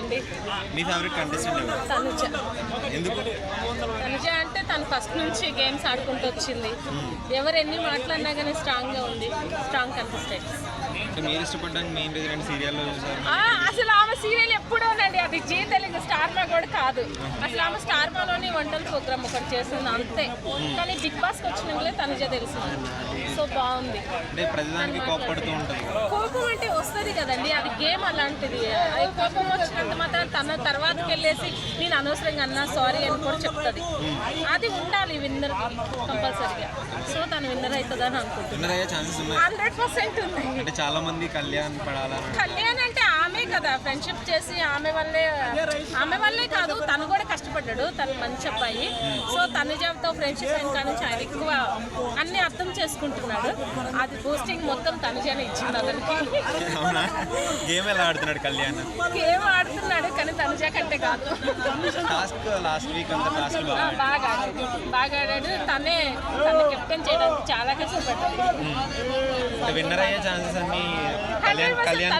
అండి. మీ favourite contestant ఎవరు? తనుజ. ఎందుకు? తనుజ అంటే తను ఫస్ట్ నుంచి గేమ్స్ ఆడుకుంటూ వచ్చింది. ఎవరు ఎన్ని మాట్లాడినా కానీ స్ట్రాంగ్గా ఉంది. స్ట్రాంగ్ అంటే మీరు ఇష్టపడడానికి మెయిన్ రీజన్ అంటే సీరియల్లో చూసారు? అసలు ఆమె సీరియల్ ఎప్పుడోనండి అది జీ తెలుగు స్టార్ మా కూడా కాదు. అసలు ఆమె స్టార్ మాలోని వంటల ప్రోగ్రామ్ ఒకటి చేస్తుంది అంతే. కానీ బిగ్ బాస్కి వచ్చినట్లే తనుజ తెలిసింది సో బాగుంది. అంటే ప్రతిదానికి కోప్పడుతూ ఉంటుంది కోపం వస్తుంది కదండి. అది గేమ్ అలాంటిది. కోపం వచ్చినంత మాత్రం తన తర్వాతకి వెళ్ళేసి నేను అనవసరంగా అన్నా సారీ అని కూడా చెప్తుంది. అది ఉండాలి విన్నర్ కంపల్సరీగా. సో తను విన్నర్ అనుకుంటున్నాను అయ్యే ఛాన్సెస్ ఉన్నాయి. హండ్రెడ్ పర్సెంట్ ఉంది అంటే చాలా మంది కళ్యాణ్ పడాలని కళ్యాణ్ అంటే ఆమె కదా ఫ్రెండ్షిప్ చేసి ఆమె వల్లే ఆమె వల్లే కాదు తను కూడా కష్టపడ్డాడు తను మంచి అబ్బాయి. సో తనుజతో ఫ్రెండ్షిప్ అయిన నుంచి ఆయన ఎక్కువ అన్ని అర్థం చేసుకుంటున్నాడు. అది బూస్టింగ్ మొత్తం తనుజానే ఇచ్చింది అతనికి. గేమ్ ఎలా ఆడుతున్నాడు కళ్యాణ్? గేమ్ ఆడుతున్నాడు కానీ తనుజ కంటే కాదు. టాస్క్ లాస్ట్ వీక్ అంతా టాస్క్ ఆ, బాగా బాగా ఆడాడు బాగా ఆడాడు. తనే తను కెప్టెన్ చేయడానికి చాలా కష్టపడ్డాడు. విన్నర్ అయ్యే ఛాన్సెస్ అన్ని కళ్యాణ్ కళ్యాణ్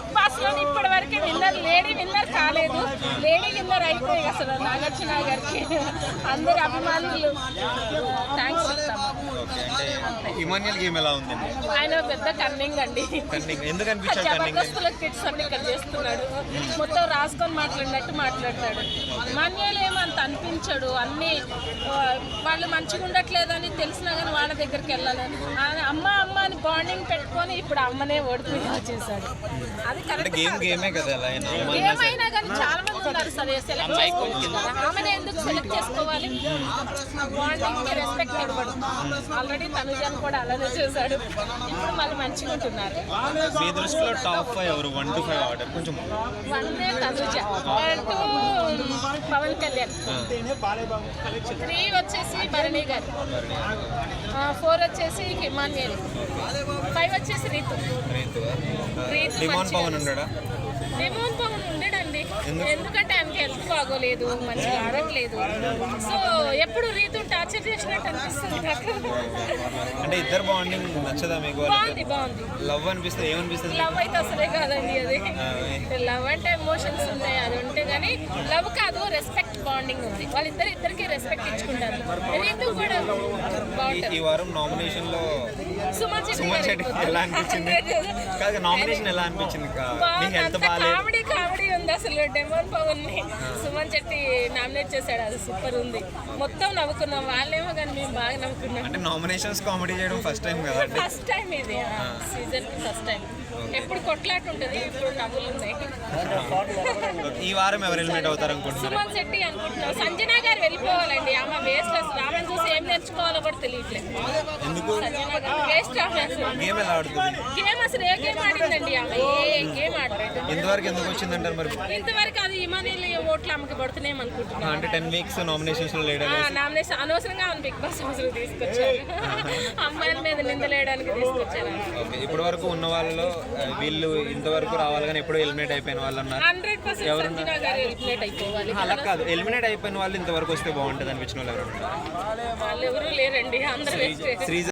బిగ్ బాస్లో ఇప్పటి వరకు విన్నర్ లేడీ విన్నర్ కాలేదు. లేడీ విన్నర్ అయిపోయి అసలు నాగార్జున గారికి అందరు అభిమానులు. అంటే ఇమాన్యుల్ గేమ్ ఎలా ఉందండి? ఆయన పెద్ద కన్నింగ్ అండి. కన్నింగ్ ఎందుకు అనిపించాడు కన్నింగ్ జబర్దస్తుల కిడ్స్ అన్ని ఇక్కడ చేస్తున్నాడు. మొత్తం రాసుకొని మాట్లాడినట్టు మాట్లాడతాడు. మాన్యాలు ఏమంత అనిపించడు. అన్ని వాళ్ళు మంచిగా ఉండట్లేదని తెలిసినా కానీ వాళ్ళ దగ్గరికి వెళ్ళాలి ఆయన అమ్మ అమ్మ అని బాండింగ్ పెట్టుకొని ఇప్పుడు అమ్మనే ఓడిపోయేలా చేశాడు. అది కరెక్ట్ గేమ్ గేమే కదా ఎలా అయినా ఏమైనా? కానీ చాలా మంది ఉన్నారు సరే సెలెక్ట్ ఆమెనే ఎందుకు సెలెక్ట్ చేసుకోవాలి? బాండింగ్ రెస్పెక్ట్ ఇవ్వడు. ఆల్రెడీ తనుజాన్ కూడా అలానే చేశాడు. ఇప్పుడు మళ్ళీ మంచిగా ఉంటున్నారు. మీ దృష్టిలో టాప్ ఫైవ్ ఎవరు? వన్ టు ఫైవ్ ఆర్డర్ కొంచెం వన్ డే తనుజ. టూ పవన్ కళ్యాణ్. త్రీ వచ్చేసి భరణి గారు. ఫోర్ వచ్చేసి హిమాన్యల్ ఫైవ్ వచ్చేసి రీతు. రీతు. పవన్ ఉన్నాడా? పవన్ ఉండడండి. ఎందుకు? ఎందుకంటే ఆయనకి హెల్త్ బాగోలేదు మంచిగా ఆడట్లేదు. సో ఎప్పుడు రీతు టార్చర్ చేసినట్టు అనిపిస్తుంది నాకు. అంటే ఇద్దరు బాండింగ్ నచ్చదా మీకు? బాగుంది బాగుంది. లవ్ అనిపిస్తుంది ఏమనిపిస్తుంది లవ్ అయితే అసలే కాదండి అది. లవ్ అంటే ఎమోషన్స్ ఉంటాయి అది ఉంటే కానీ లవ్ కాదు రెస్పెక్ట్ బాండింగ్ ఉంది. వాళ్ళిద్దరు ఇద్దరికి రెస్పెక్ట్ ఇచ్చుకుంటారు. రీతు కూడా. ఈ- వారం నామినేషన్లో సుమన్ శెట్టి ఎలా అనిపించింది? కాదు నామినేషన్ ఎలా అనిపించింది? హెల్త్ బాగాలేదు ఉంది అసలు డెమోన్ పవన్ని సుమన్ చెట్టి నామినేట్ చేశాడు. అది సూపర్ ఉంది. మొత్తం నవ్వుకున్నాం. వాళ్ళేమో కానీ మేము బాగా నవ్వుకున్నాం. అంటే నామినేషన్స్ కామెడీ చేయడం ఫస్ట్ టైం కదా ఫస్ట్ టైం ఇది సీజన్ ఫస్ట్ టైం ఎప్పుడు కొట్లాట ఉంటుంది ఇప్పుడు నవ్వులు ఉన్నాయి. ఈ వారం ఎవరు ఎలిమినేట్ అవుతారు అనుకుంటున్నారు? సుమన్ శెట్టి అనుకుంటున్నాం. సంజన గారు వెళ్ళిపోవాలండి. ఆమె వేస్ట్ అసలు. ఆమెను చూసి ఏం నేర్చుకోవాలో కూడా తెలియట్లేదు. ఎందుకు? వేస్ట్ గేమ్ ఎలా ఆడుతుంది? గేమ్ అసలు ఏ గేమ్ ఆడిందండి ఆమె? ఏ గేమ్ ఆడలేదు. ఇంతవరకు ఎందుకు వచ్చిందంటారు మరి ఇంతవరకు అది ఇమానీలు ఓట్లు ఆమెకి పడుతున్నాయి అనుకుంటున్నాను అంటే టెన్ వీక్స్ నామినేషన్స్లో లేడర్ నామినేషన్ అనవసరంగా ఆమె బిగ్ బాస్ హౌస్ తీసుకొచ్చారు. అమ్మాయిల మీద నిందలేయడానికి తీసుకొచ్చారు ఇప్పటి వరకు ఉన్న వాళ్ళలో వీళ్ళు ఇంతవరకు రావాలి కానీ ఎప్పుడో ఎలిమినేట్ అయిపోయిన వాళ్ళు ఉన్నారు. హండ్రెడ్ పర్సెంట్ ఎలిమినేట్ అయిపోవాలి అలా కాదు ఎలిమినేట్ అయిపోయిన వాళ్ళు ఇంతవరకు వస్తే బాగుంటుంది అనిపించిన వాళ్ళు ఎవరు? వాళ్ళు ఎవరు లేరండి అందరూ శ్రీజ